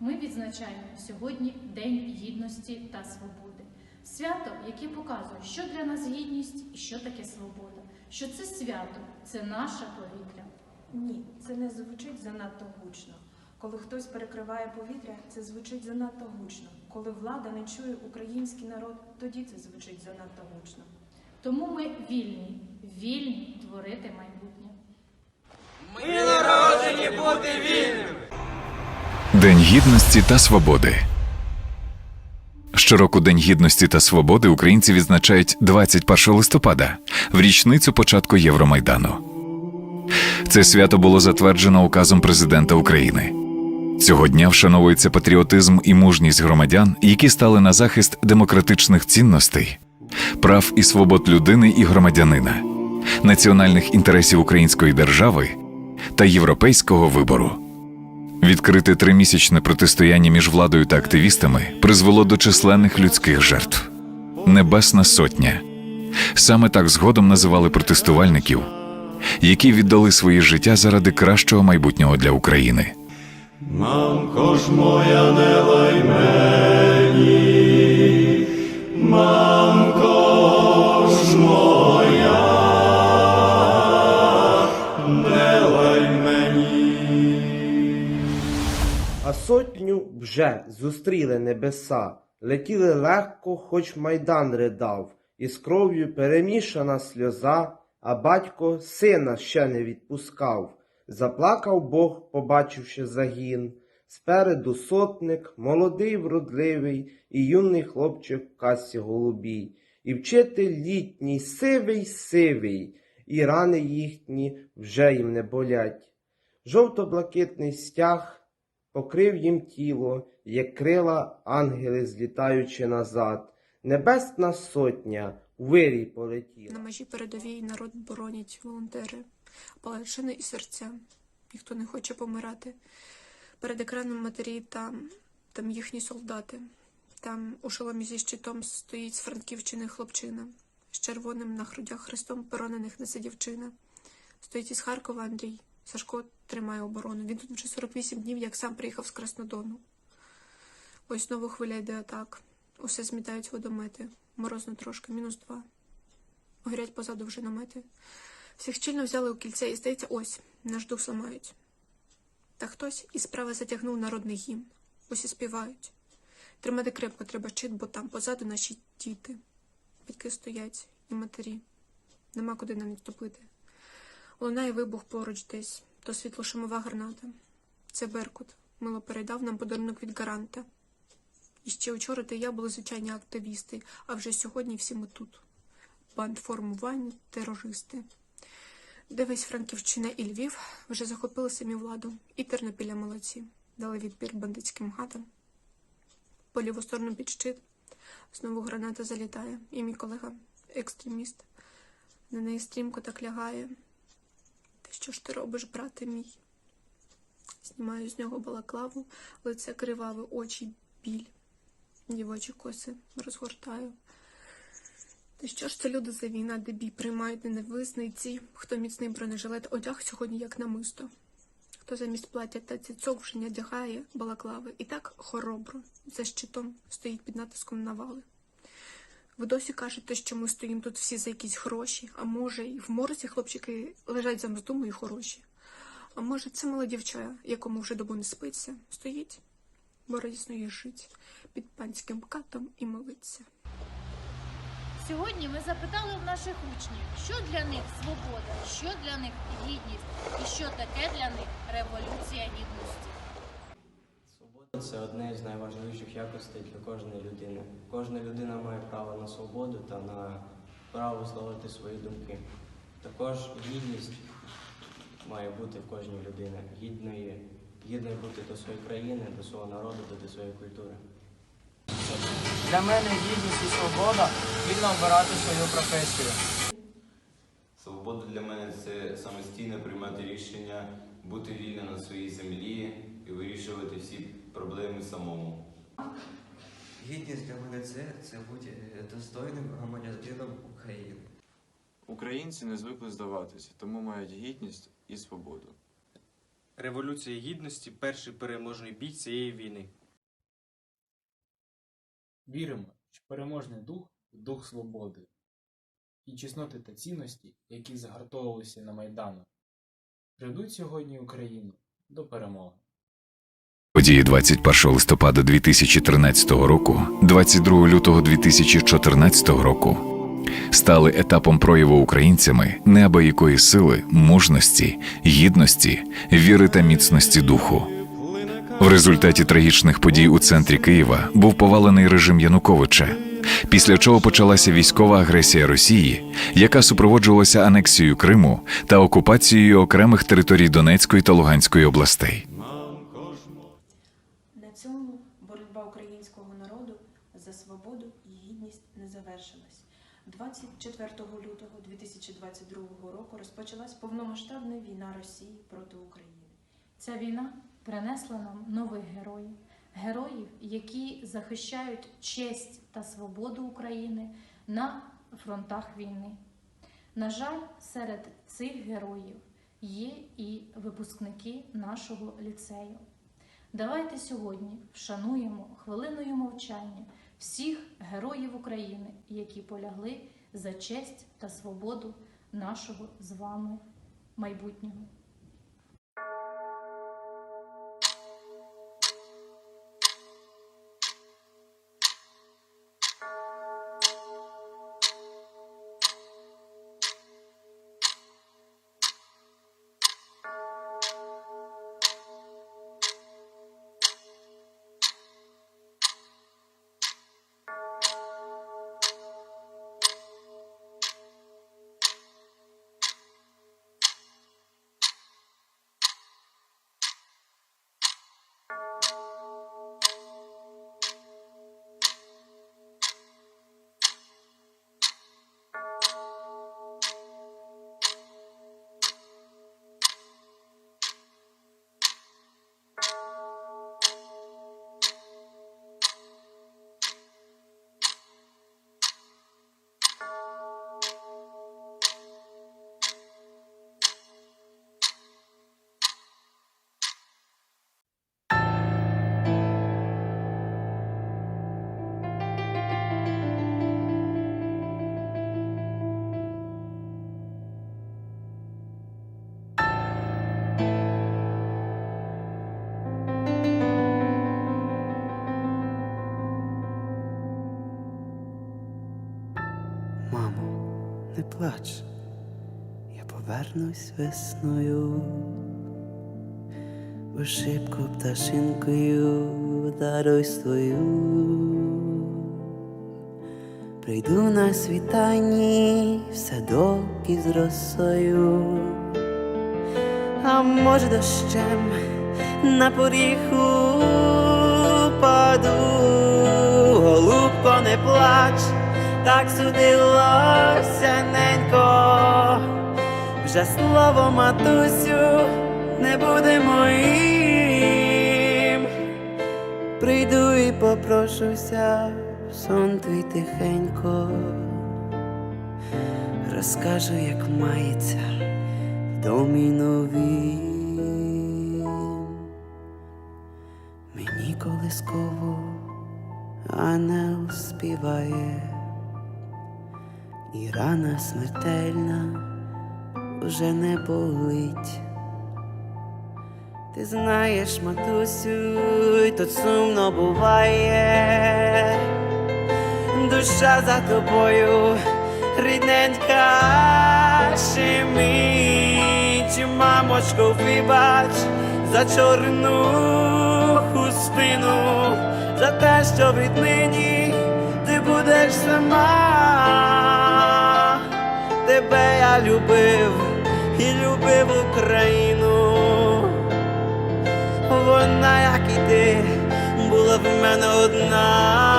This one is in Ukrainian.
Ми відзначаємо сьогодні День гідності та свободи. Свято, яке показує, що для нас гідність і що таке свобода. Що це свято, це наше повітря. Ні, це не звучить занадто гучно. Коли хтось перекриває повітря, це звучить занадто гучно. Коли влада не чує український народ, тоді це звучить занадто гучно. Тому ми вільні, вільні творити майбутнє. Ми народжені бути вільними. День гідності та свободи. Щороку День гідності та свободи українці відзначають 21 листопада в річницю початку Євромайдану. Це свято було затверджено указом президента України. Цього дня вшановується патріотизм і мужність громадян, які стали на захист демократичних цінностей, прав і свобод людини і громадянина, національних інтересів української держави та європейського вибору. Відкрите тримісячне протистояння між владою та активістами призвело до численних людських жертв. Небесна сотня. Саме так згодом називали протестувальників, які віддали свої життя заради кращого майбутнього для України. Мамко ж моя не лай мені, мамко сотню вже зустріли небеса, летіли легко, хоч майдан ридав, і з кров'ю перемішана сльоза, а батько сина ще не відпускав. Заплакав Бог, побачивши загін. Спереду сотник, молодий, вродливий, і юний хлопчик в касі голубій, і вчитель літній, сивий, сивий, і рани їхні вже їм не болять. Жовто-блакитний стяг покрив їм тіло, як крила ангели, злітаючи назад. Небесна сотня у вирій полетіла. На межі передовій народ боронять волонтери, палачини і серця. Ніхто не хоче помирати. Перед екраном матері там, там їхні солдати. Там у шоломі зі щитом стоїть з франківщини хлопчина, з червоним на грудях хрестом поранених несе дівчина. Стоїть із Харкова Андрій. Сашко тримає оборону. Він тут вже 48 днів, як сам приїхав з Краснодону. Ось знову хвиля йде атак. Усе змітають водомети. Морозно трошки, мінус два. Горять позаду вже намети. Всіх щільно взяли у кільце і, здається, ось, наш дух зламають. Та хтось із справи затягнув народний гімн. Усі співають. Тримати крепко треба щит, бо там позаду наші діти. Батьки стоять і матері. Нема куди нам відступити. Лунає вибух поруч десь, то світло-шумова граната. Це Беркут. Мило передав нам подарунок від гаранта. І ще вчора та я були звичайні активісти, а вже сьогодні всі ми тут. Бандформування, терористи. Де весь Франківщина і Львів вже захопили самі владу, і Тернопіля молодці, дали відпір бандитським гатам. По ліву сторону під щит знову граната залітає, і мій колега, екстреміст, на неї стрімко так лягає. Що ж ти робиш, брате мій? Знімаю з нього балаклаву, лице криваве, очі біль. Дівочі коси розгортаю. Та що ж це люди за війна, де бій приймають ненависний ці, хто міцний бронежилет одяг сьогодні як намисто, хто замість плаття та цицьок вже не одягає балаклави і так хоробро за щитом стоїть під натиском навали. Ви досі кажете, що ми стоїмо тут всі за якісь гроші, а може, і в морзі хлопчики лежать за мздому і хороші. А може, це мала дівча, якому вже добу не спиться, стоїть, бо радісно їй жить під панським катом і молиться. Сьогодні ми запитали в наших учнів, що для них свобода, що для них гідність і що таке для них революція гідності. Це одне з найважливіших якостей для кожної людини. Кожна людина має право на свободу та на право висловити свої думки. Також гідність має бути в кожній людини. Гідної, гідною бути до своєї країни, до свого народу до своєї культури. Для мене гідність і свобода вільно обирати свою професію. Свобода для мене це самостійно приймати рішення, бути вільним на своїй землі і вирішувати всі проблеми самому. Гідність для мене це, це бути е, достойним громадянином України. Українці не звикли здаватися, тому мають гідність і свободу. Революція Гідності перший переможний бій цієї війни. Віримо, що переможний дух дух свободи і чесноти та цінності, які загартовувалися на Майдану, приведуть сьогодні Україну до перемоги. Події 21 листопада 2013 року, 22 лютого 2014 року стали етапом прояву українцями неабиякої сили, мужності, гідності, віри та міцності духу. В результаті трагічних подій у центрі Києва був повалений режим Януковича, після чого почалася військова агресія Росії, яка супроводжувалася анексією Криму та окупацією окремих територій Донецької та Луганської областей. На цьому боротьба українського народу за свободу і гідність не завершилась. 24 лютого 2022 року розпочалась повномасштабна війна Росії проти України. Ця війна принесла нам нових героїв, героїв, які захищають честь та свободу України на фронтах війни. На жаль, серед цих героїв є і випускники нашого ліцею. Давайте сьогодні вшануємо хвилиною мовчання всіх героїв України, які полягли за честь та свободу нашого з вами майбутнього. Плач, я повернусь весною, бо шибко пташинкою даруй свою. Прийду на світанні в садок із росою, а може дощем на поріг упаду, голубко, не плач так судилося ненько, вже слово матусю не буде моїм. Прийду і попрошуся в сон твій тихенько, розкажу, як мається в домі новім. Мені колисково ангел співає. І рана смертельна уже не болить. Ти знаєш, матусю, тут сумно буває, душа за тобою, рідненька щемить, мамочко, вибач за чорну хустину, за те, що віднині ти будеш сама. Тебе я любив і любив Україну. Вона, як і ти, була в мене одна.